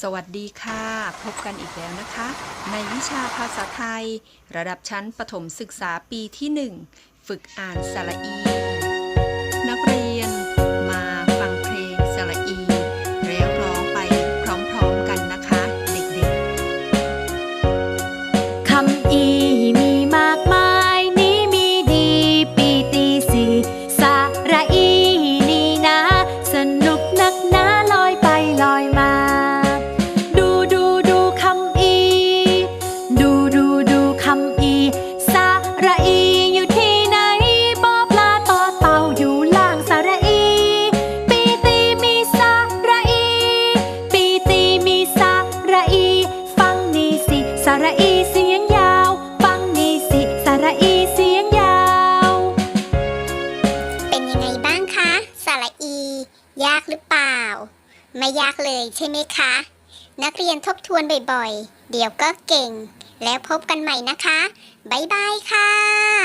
สวัสดีค่ะ พบกันอีกแล้วนะคะ ในวิชาภาษาไทย ระดับชั้นประถมศึกษาปีที่ 1 ฝึกอ่านสระอี ระอีเสียงยาว ฟังนี่สิสาระอีเสียงยาว เป็นยังไงบ้างคะ สระอี ยากหรือเปล่า ไม่ยากเลยใช่ไหมคะ นักเรียนทบทวนบ่อยๆ เดี๋ยวก็เก่ง แล้วพบกันใหม่นะคะ บ๊ายบายค่ะ